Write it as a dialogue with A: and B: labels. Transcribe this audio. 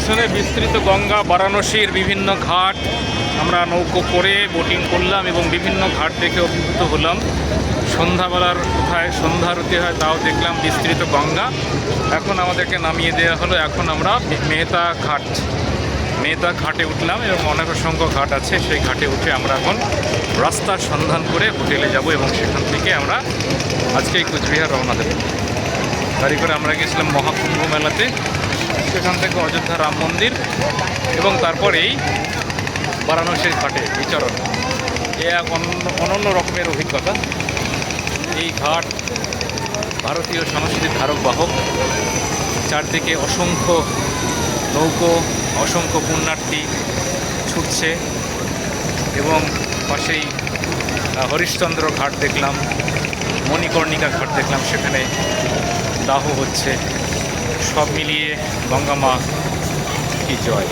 A: পিছনে বিস্তৃত গঙ্গা, বারাণসীর বিভিন্ন ঘাট। আমরা নৌকো করে বোটিং করলাম এবং বিভিন্ন ঘাট দেখে অভিভূত হলাম। সন্ধ্যাবেলার কোথায় সন্ধ্যারতি হয়, তাও দেখলাম বিস্তৃত গঙ্গা। এখন আমাদেরকে নামিয়ে দেওয়া হলো। এখন আমরা মেহতা ঘাট, মেহতা ঘাটে উঠলাম এবং অনেক অসংখ্য ঘাট আছে। সেই ঘাটে উঠে আমরা এখন রাস্তার সন্ধান করে হোটেলে যাব এবং সেখান থেকে আমরা আজকেই কুচবিহার রওনা দেবো। গাড়ি করে আমরা গেছিলাম মহাকুম্ভ মেলাতে। সেখান থেকে অযোধ্যা রাম মন্দির এবং তারপরেই বারাণসীর ঘাটে বিচরণ। এ এক অনন্য রকমের অভিজ্ঞতা। এই ঘাট ভারতীয় সংস্কৃতির ধারক বাহক। চারদিকে অসংখ্য নৌকো, অসংখ্য পুণ্যার্থী ছুটছে এবং পাশেই হরিশ্চন্দ্র ঘাট দেখলাম, মণিকর্ণিকা ঘাট দেখলাম, সেখানে দাহ হচ্ছে। সব মিলিয়ে গঙ্গা মা কি জয়?